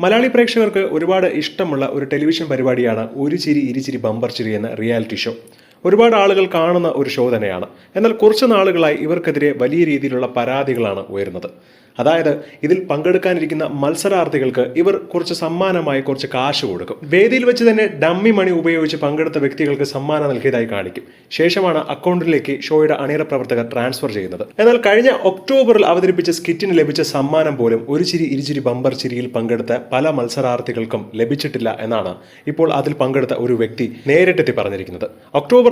മലയാളി പ്രേക്ഷകർക്ക് ഒരുപാട് ഇഷ്ടമുള്ള ഒരു ടെലിവിഷൻ പരിപാടിയാണ് ഒരു ചിരി ഇരുചിരി ബമ്പർ ചിരി എന്ന റിയാലിറ്റി ഷോ. ഒരുപാട് ആളുകൾ കാണുന്ന ഒരു ഷോ തന്നെയാണ്. എന്നാൽ കുറച്ച് നാളുകളായി ഇവർക്കെതിരെ വലിയ രീതിയിലുള്ള പരാതികളാണ് ഉയരുന്നത്. അതായത് ഇതിൽ പങ്കെടുക്കാനിരിക്കുന്ന മത്സരാർത്ഥികൾക്ക് ഇവർ കുറച്ച് സമ്മാനമായി കുറച്ച് കാശ് കൊടുക്കും. വേദിയിൽ വെച്ച് തന്നെ ഡമ്മി മണി ഉപയോഗിച്ച് പങ്കെടുത്ത വ്യക്തികൾക്ക് സമ്മാനം നൽകിയതായി കാണിക്കും. ശേഷമാണ് അക്കൗണ്ടിലേക്ക് ഷോയുടെ അണിയറ പ്രവർത്തകർ ട്രാൻസ്ഫർ ചെയ്യുന്നത്. എന്നാൽ കഴിഞ്ഞ ഒക്ടോബറിൽ അവതരിപ്പിച്ച സ്കിറ്റിന് ലഭിച്ച സമ്മാനം പോലും ഒരു ചിരി ഇരുചിരി ബമ്പർ ചിരിയിൽ പങ്കെടുത്ത പല മത്സരാർത്ഥികൾക്കും ലഭിച്ചിട്ടില്ല എന്നാണ് ഇപ്പോൾ അതിൽ പങ്കെടുത്ത ഒരു വ്യക്തി നേരിട്ടെത്തി പറഞ്ഞിരിക്കുന്നത്.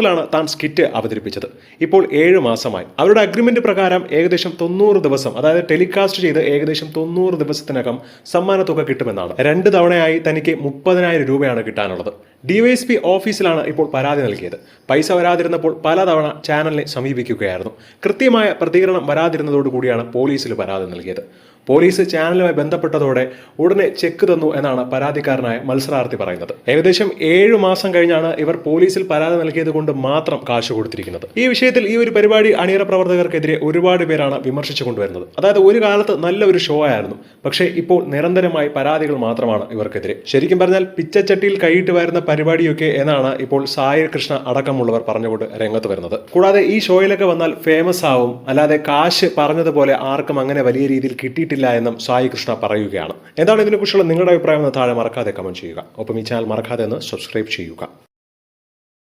ഒക്ടോബറിലാണ് താൻ സ്കിറ്റ് അവതരിപ്പിച്ചത്. ഇപ്പോൾ ഏഴ് മാസമായി. അവരുടെ അഗ്രിമെന്റ് പ്രകാരം ഏകദേശം തൊണ്ണൂറ് ദിവസം അതായത് ടെലികാസ്റ്റ് ചെയ്ത് ഏകദേശം തൊണ്ണൂറ് ദിവസത്തിനകം സമ്മാനത്തുക കിട്ടുമെന്നാണ്. രണ്ട് തവണയായി തനിക്ക് മുപ്പതിനായിരം രൂപയാണ് കിട്ടാനുള്ളത്. ഡിവൈഎസ്പി ഓഫീസിലാണ് ഇപ്പോൾ പരാതി നൽകിയത്. പൈസ വരാതിരുന്നപ്പോൾ പലതവണ ചാനലിനെ സമീപിക്കുകയായിരുന്നു. കൃത്യമായ പ്രതികരണം വരാതിരുന്നതോടുകൂടിയാണ് പോലീസിൽ പരാതി നൽകിയത്. പോലീസ് ചാനലുമായി ബന്ധപ്പെട്ടതോടെ ഉടനെ ചെക്ക് തന്നു എന്നാണ് പരാതിക്കാരനായ മത്സരാർത്ഥി പറയുന്നത്. ഏകദേശം ഏഴു മാസം കഴിഞ്ഞാണ് ഇവർ പോലീസിൽ പരാതി നൽകിയത് കൊണ്ട് മാത്രം കാശ് കൊടുത്തിരിക്കുന്നത്. ഈ വിഷയത്തിൽ ഈ ഒരു പരിപാടി അണിയറ പ്രവർത്തകർക്കെതിരെ ഒരുപാട് പേരാണ് വിമർശിച്ചു കൊണ്ടുവരുന്നത്. അതായത് ഒരു കാലത്ത് നല്ല ഒരു ഷോ ആയിരുന്നു. പക്ഷേ ഇപ്പോൾ നിരന്തരമായി പരാതികൾ മാത്രമാണ് ഇവർക്കെതിരെ. ശരിക്കും പറഞ്ഞാൽ പിച്ചച്ചട്ടിയിൽ കൈയിട്ട് വരുന്ന പരിപാടിയൊക്കെ എന്നാണ് ഇപ്പോൾ സായി കൃഷ്ണ അടക്കമുള്ളവർ പറഞ്ഞുകൊണ്ട് രംഗത്ത് വരുന്നത്. കൂടാതെ ഈ ഷോയിലൊക്കെ വന്നാൽ ഫേമസ് ആവും. അല്ലാതെ കാശ് പറഞ്ഞതുപോലെ ആർക്കും അങ്ങനെ വലിയ രീതിയിൽ കിട്ടിയിട്ടില്ല എന്നും സായി കൃഷ്ണ പറയുകയാണ്. എന്താണ് ഇതിനെക്കുറിച്ചുള്ള നിങ്ങളുടെ അഭിപ്രായം എന്ന് താഴെ മറക്കാതെ കമന്റ് ചെയ്യുക. ഒപ്പം ഈ ചാനൽ മറക്കാതെ ഒന്ന് സബ്സ്ക്രൈബ് ചെയ്യുക.